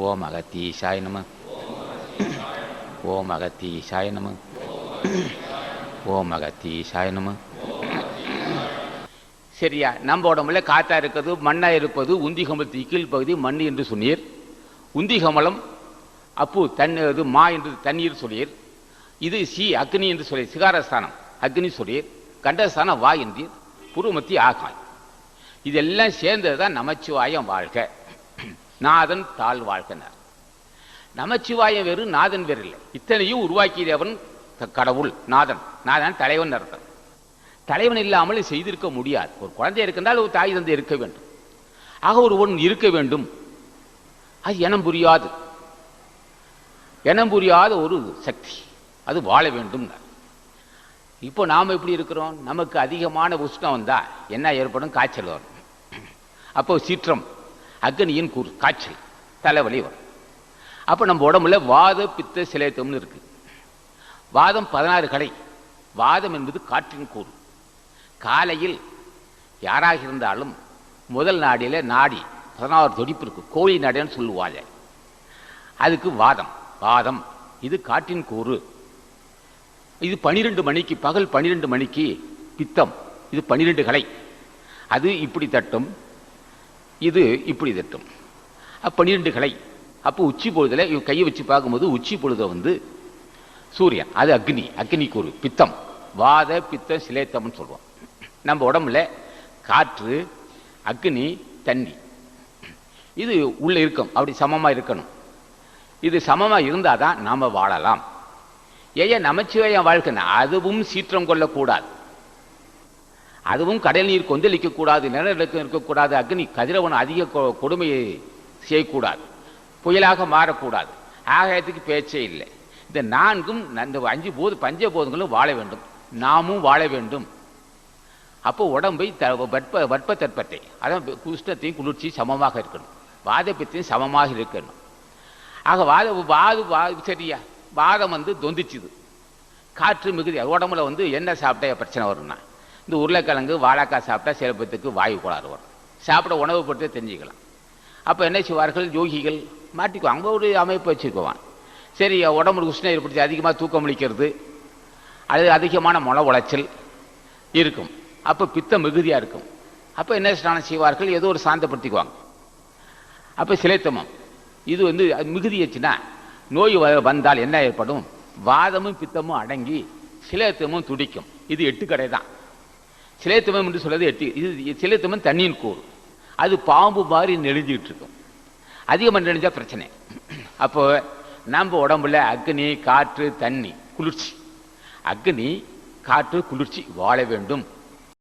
ஓம் அகத்தீஷாய் நம ஓம் அகத்தீஷாய் நம ஓம் அகத்தீஷாய் நம சரியா நம்ம உடம்புல காற்றா இருக்கிறது மண்ணா இருப்பது உந்திகமலத்து கீழ் பகுதி மண் என்று சொன்னீர் உந்திகமலம் அப்பு தன் இது மா என்று தண்ணீர் சொல்லியர் இது சி அக்னி என்று சொல்லி சிகாரஸ்தானம் அக்னி சொல்லியர் கண்டஸ்தானம் வா என்றீர் புருமத்தி ஆகாய் இதெல்லாம் சேர்ந்தது தான் நமச்சிவாயம் வாழ்க நாதன் தாழ் வாழ்கனார் நமச்சிவாயம் வேறு நாதன் வேறு இல்லை. இத்தனையும் உருவாக்கியவன் கடவுள் நாதன். நாதன் தலைவன் அர்த்தம். தலைவன் இல்லாமல் செய்திருக்க முடியாது. ஒரு குழந்தை இருக்கின்றால் ஒரு தாய் தந்தை இருக்க வேண்டும். ஆக ஒரு ஒன் இருக்க வேண்டும். அது இனம் புரியாது. இனம் புரியாத ஒரு சக்தி. அது வாழ வேண்டும். இப்போ நாம் எப்படி இருக்கிறோம்? நமக்கு அதிகமான உஷ்ணம் வந்தா என்ன ஏற்படும்? காய்ச்சல் வரும். அப்போ சீற்றம். அக்னியின் கூறு காய்ச்சல் தலைவலி வரும். அப்போ நம்ம உடம்புல வாத பித்த சிலேத்தம்னு இருக்கு. வாதம் பதினாறு கடை. வாதம் என்பது காற்றின் கூறு. காலையில் யாராக இருந்தாலும் முதல் நாடியில நாடி பதினாறு துடிப்பு இருக்கு. கோழி நாடின்னு சொல்லுவாங்க. அதுக்கு வாதம். வாதம் இது காற்றின் கூறு. இது பனிரெண்டு மணிக்கு பகல் பனிரெண்டு மணிக்கு பித்தம். இது பனிரெண்டு கலை அது இப்படி தட்டும். இது இப்படி தட்டும். பன்னிரெண்டு கலை அப்போ உச்சி பொழுதில் இவன் கையை வச்சு பார்க்கும்போது உச்சி பொழுத வந்து சூரியன் அது அக்னி அக்னி கூறு பித்தம். வாத பித்தம் சிலேத்தம்னு சொல்லுவோம் நம்ம உடம்புல காற்று அக்னி தண்ணி. இது உள்ளே இருக்கும் அப்படி சமமாக இருக்கணும். இது சமமாக இருந்தால் தான் நாம் வாழலாம். ஏன் நமச்சிவாயம் வாழ்க்கைன்னா அதுவும் சீற்றம் கொள்ளக்கூடாது. அதுவும் கடல் நீர் கொந்தளிக்கக்கூடாது நிலநடுக்கம் இருக்கக்கூடாது அக்னி கதிரவன் அதிக கொடுமையை செய்யக்கூடாது புயலாக மாறக்கூடாது. ஆகாயத்துக்கு பேச்சே இல்லை. இந்த நான்கும் அந்த அஞ்சு போது பஞ்ச போதங்களும் வாழ வேண்டும். நாமும் வாழ வேண்டும். அப்போ உடம்பை த வட்ப வட்ப தற்பத்தை அதான் குஷ்டத்தையும் குளிர்ச்சி சமமாக இருக்கணும். வாதப்பத்தையும் சமமாக இருக்கணும். ஆக வாத வாது வா சரியா? வாதம் வந்து தொந்திச்சுது. காற்று மிகுதி உடம்புல வந்து என்ன சாப்பிட்டா பிரச்சனை வரும்னா? இந்த உருளைக்கிழங்கு வாழைக்காய் சாப்பிட்டா சில பேத்துக்கு வாயு கோளாறு வரும். சாப்பிட உணவு பொறுத்து தெரிஞ்சுக்கலாம். அப்போ என்ன செய்வார்கள்? யோகிகள் மாட்டிக்குவாங்க. அங்கே ஒரு அமைப்பு வச்சுக்குவான் சரி உடம்புல உஷ்ணம் ஏற்படுத்தி அதிகமாக தூக்கம் அளிக்கிறது. அது அதிகமான மன உளைச்சல் இருக்கும். அப்போ பித்த மிகுதியாக இருக்கும். அப்போ என்ன ஸ்நானம் செய்வார்கள்? ஏதோ ஒரு சாந்தப்படுத்திக்குவாங்க. அப்போ சிலைத்தமம். இது வந்து அது மிகுதியாச்சுன்னா நோய் வ- வந்தால் என்ன ஏற்படும்? வாதமும் பித்தமும் அடங்கி சிலைத்தமும் துடிக்கும். இது எட்டு கடை தான். சிலேத்தமம் என்று சொல்றது எட்டு இது சிலேத்தமம் தண்ணியின் கூறு. அது பாம்பு மாதிரி நெளிஞ்சிக்கிட்டு இருக்கும் அதிகமாக நெளிஞ்சா பிரச்சனை. அப்போ நம்ம உடம்புல அக்னி காற்று தண்ணி குளிர்ச்சி. அக்னி காற்று குளிர்ச்சி வாழ வேண்டும்.